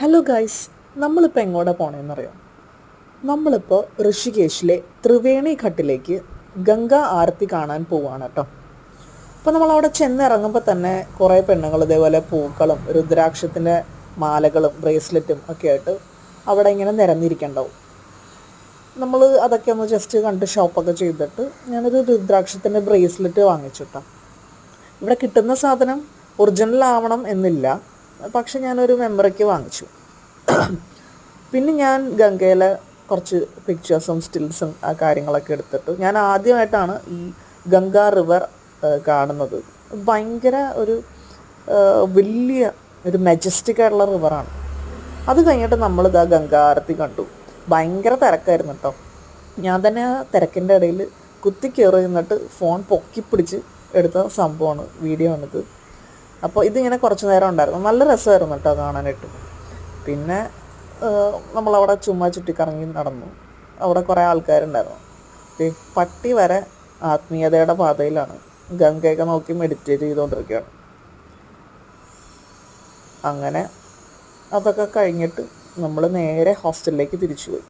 Hello guys നമ്മളിപ്പോൾ എങ്ങോട്ടാ പോണേന്നറിയോ? നമ്മളിപ്പോൾ ഋഷികേശിലെ ത്രിവേണി ഘട്ടിലേക്ക് ഗംഗ ആരത്തി കാണാൻ പോവാണ് കേട്ടോ അപ്പോൾ നമ്മൾ അവിടെ ചെന്നിറങ്ങുമ്പോൾ തന്നെ കുറേ പെണ്ണുങ്ങൾ ഇതേപോലെ പൂക്കളും രുദ്രാക്ഷത്തിന്റെ മാലകളും ബ്രേസ്ലെറ്റും ഒക്കെ ആയിട്ട് അവിടെ ഇങ്ങനെ നിരന്നിരിക്കണ്ടാവും. നമ്മൾ അതൊക്കെ ഒന്ന് ജസ്റ്റ് കണ്ട് ഷോപ്പൊക്കെ ചെയ്തിട്ട് ഞാനൊരു രുദ്രാക്ഷത്തിന്റെ ബ്രേസ്ലെറ്റ് വാങ്ങിച്ചു കേട്ടോ ഇവിടെ കിട്ടുന്ന സാധനം ഒറിജിനൽ ആവണം എന്നില്ല. പക്ഷെ ഞാനൊരു മെമ്മറിക്ക് വാങ്ങിച്ചു. പിന്നെ ഞാൻ ഗംഗയിലെ കുറച്ച് പിക്ചേഴ്സും സ്റ്റിൽസും ആ കാര്യങ്ങളൊക്കെ എടുത്തിട്ട്. ഞാൻ ആദ്യമായിട്ടാണ് ഈ ഗംഗ റിവർ കാണുന്നത്. ഭയങ്കര ഒരു വലിയ ഒരു മെജസ്റ്റിക് ആയിട്ടുള്ള റിവറാണ് അത് കഴിഞ്ഞിട്ട് നമ്മൾ ഗംഗാ ആരത്തി കണ്ടു. ഭയങ്കര തിരക്കായിരുന്നു കേട്ടോ ഞാൻ തന്നെ തിരക്കിന്റെ ഇടയിൽ കുത്തി കയറി നിന്നിട്ട് ഫോൺ പൊക്കി പിടിച്ച് എടുത്ത സംഭവമാണ് വീഡിയോ ആണിത്. അപ്പോൾ ഇതിങ്ങനെ കുറച്ച് നേരം ഉണ്ടായിരുന്നു. നല്ല രസമായിരുന്നു കേട്ടോ കാണാനായിട്ട്. പിന്നെ നമ്മളവിടെ ചുമ്മാ ചുറ്റിക്കറങ്ങി നടന്നു. അവിടെ കുറേ ആൾക്കാരുണ്ടായിരുന്നു. ദേ, പട്ടി വരെ ആത്മീയതയുടെ പാതയിലാണ്. ഗംഗയൊക്കെ നോക്കി മെഡിറ്റേറ്റ് ചെയ്തുകൊണ്ടിരിക്കുകയാണ്. അങ്ങനെ അതൊക്കെ കഴിഞ്ഞിട്ട് നമ്മൾ നേരെ ഹോസ്റ്റലിലേക്ക് തിരിച്ചു പോയി